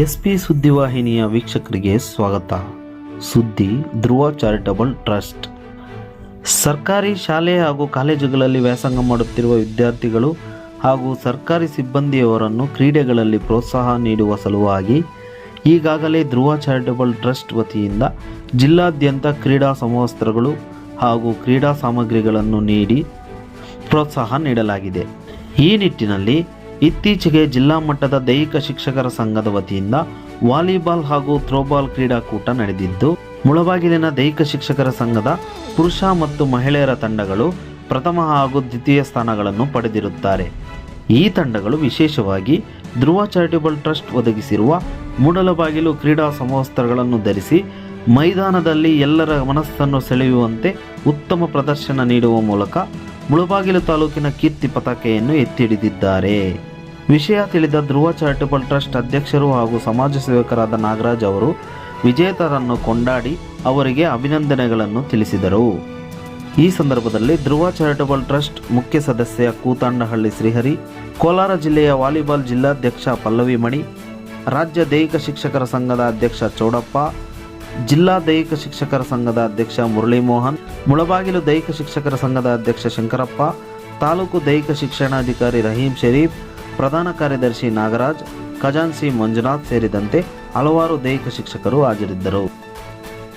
SP ಸುದ್ದಿವಾಹಿನಿಯ ವೀಕ್ಷಕರಿಗೆ ಸ್ವಾಗತ. ಸುದ್ದಿ, ಧ್ರುವ ಚಾರಿಟಬಲ್ ಟ್ರಸ್ಟ್. ಸರ್ಕಾರಿ ಶಾಲೆ ಹಾಗೂ ಕಾಲೇಜುಗಳಲ್ಲಿ ವ್ಯಾಸಂಗ ಮಾಡುತ್ತಿರುವ ವಿದ್ಯಾರ್ಥಿಗಳು ಹಾಗೂ ಸರ್ಕಾರಿ ಸಿಬ್ಬಂದಿಯವರನ್ನು ಕ್ರೀಡೆಗಳಲ್ಲಿ ಪ್ರೋತ್ಸಾಹ ನೀಡುವ ಸಲುವಾಗಿ ಈಗಾಗಲೇ ಧ್ರುವ ಚಾರಿಟಬಲ್ ಟ್ರಸ್ಟ್ ವತಿಯಿಂದ ಜಿಲ್ಲಾದ್ಯಂತ ಕ್ರೀಡಾ ಸಮವಸ್ತ್ರಗಳು ಹಾಗೂ ಕ್ರೀಡಾ ಸಾಮಗ್ರಿಗಳನ್ನು ನೀಡಿ ಪ್ರೋತ್ಸಾಹ ನೀಡಲಾಗಿದೆ. ಈ ನಿಟ್ಟಿನಲ್ಲಿ ಇತ್ತೀಚೆಗೆ ಜಿಲ್ಲಾ ಮಟ್ಟದ ದೈಹಿಕ ಶಿಕ್ಷಕರ ಸಂಘದ ವತಿಯಿಂದ ವಾಲಿಬಾಲ್ ಹಾಗೂ ಥ್ರೋಬಾಲ್ ಕ್ರೀಡಾಕೂಟ ನಡೆದಿದ್ದು ಮುಳಬಾಗಿಲಿನ ದೈಹಿಕ ಶಿಕ್ಷಕರ ಸಂಘದ ಪುರುಷ ಮತ್ತು ಮಹಿಳೆಯರ ತಂಡಗಳು ಪ್ರಥಮ ಹಾಗೂ ದ್ವಿತೀಯ ಸ್ಥಾನಗಳನ್ನು ಪಡೆದಿರುತ್ತಾರೆ. ಈ ತಂಡಗಳು ವಿಶೇಷವಾಗಿ ಧ್ರುವ ಚಾರಿಟಬಲ್ ಟ್ರಸ್ಟ್ ಒದಗಿಸಿರುವ ಮೂಡಲಬಾಗಿಲು ಕ್ರೀಡಾ ಸಮವಸ್ತ್ರಗಳನ್ನು ಧರಿಸಿ ಮೈದಾನದಲ್ಲಿ ಎಲ್ಲರ ಮನಸ್ಸನ್ನು ಸೆಳೆಯುವಂತೆ ಉತ್ತಮ ಪ್ರದರ್ಶನ ನೀಡುವ ಮೂಲಕ ಮುಳಬಾಗಿಲು ತಾಲೂಕಿನ ಕೀರ್ತಿ ಪತಾಕೆಯನ್ನು ಎತ್ತಿ ಹಿಡಿದಿದ್ದಾರೆ ವಿಷಯ ತಿಳಿದ ಧ್ರುವ ಚಾರಿಟಬಲ್ ಟ್ರಸ್ಟ್ ಅಧ್ಯಕ್ಷರು ಹಾಗೂ ಸಮಾಜ ಸೇವಕರಾದ ನಾಗರಾಜ್ ಅವರು ವಿಜೇತರನ್ನು ಕೊಂಡಾಡಿ ಅವರಿಗೆ ಅಭಿನಂದನೆಗಳನ್ನು ತಿಳಿಸಿದರು. ಈ ಸಂದರ್ಭದಲ್ಲಿ ಧ್ರುವ ಚಾರಿಟಬಲ್ ಟ್ರಸ್ಟ್ ಮುಖ್ಯ ಸದಸ್ಯ ಕೂತಾಂಡಹಳ್ಳಿ ಶ್ರೀಹರಿ, ಕೋಲಾರ ಜಿಲ್ಲೆಯ ವಾಲಿಬಾಲ್ ಜಿಲ್ಲಾಧ್ಯಕ್ಷ ಪಲ್ಲವಿ ಮಣಿ, ರಾಜ್ಯ ದೈಹಿಕ ಶಿಕ್ಷಕರ ಸಂಘದ ಅಧ್ಯಕ್ಷ ಚೌಡಪ್ಪ, ಜಿಲ್ಲಾ ದೈಹಿಕ ಶಿಕ್ಷಕರ ಸಂಘದ ಅಧ್ಯಕ್ಷ ಮುರಳೀಮೋಹನ್, ಮುಳಬಾಗಿಲು ದೈಹಿಕ ಶಿಕ್ಷಕರ ಸಂಘದ ಅಧ್ಯಕ್ಷ ಶಂಕರಪ್ಪ, ತಾಲೂಕು ದೈಹಿಕ ಶಿಕ್ಷಣಾಧಿಕಾರಿ ರಹೀಂ ಶರೀಫ್ ಪ್ರಧಾನ ಕಾರ್ಯದರ್ಶಿ ನಾಗರಾಜ್ ಖಜಾನ್ಸಿ ಮಂಜುನಾಥ್ ಸೇರಿದಂತೆ ಹಲವಾರು ದೈಹಿಕ ಶಿಕ್ಷಕರು ಹಾಜರಿದ್ದರು.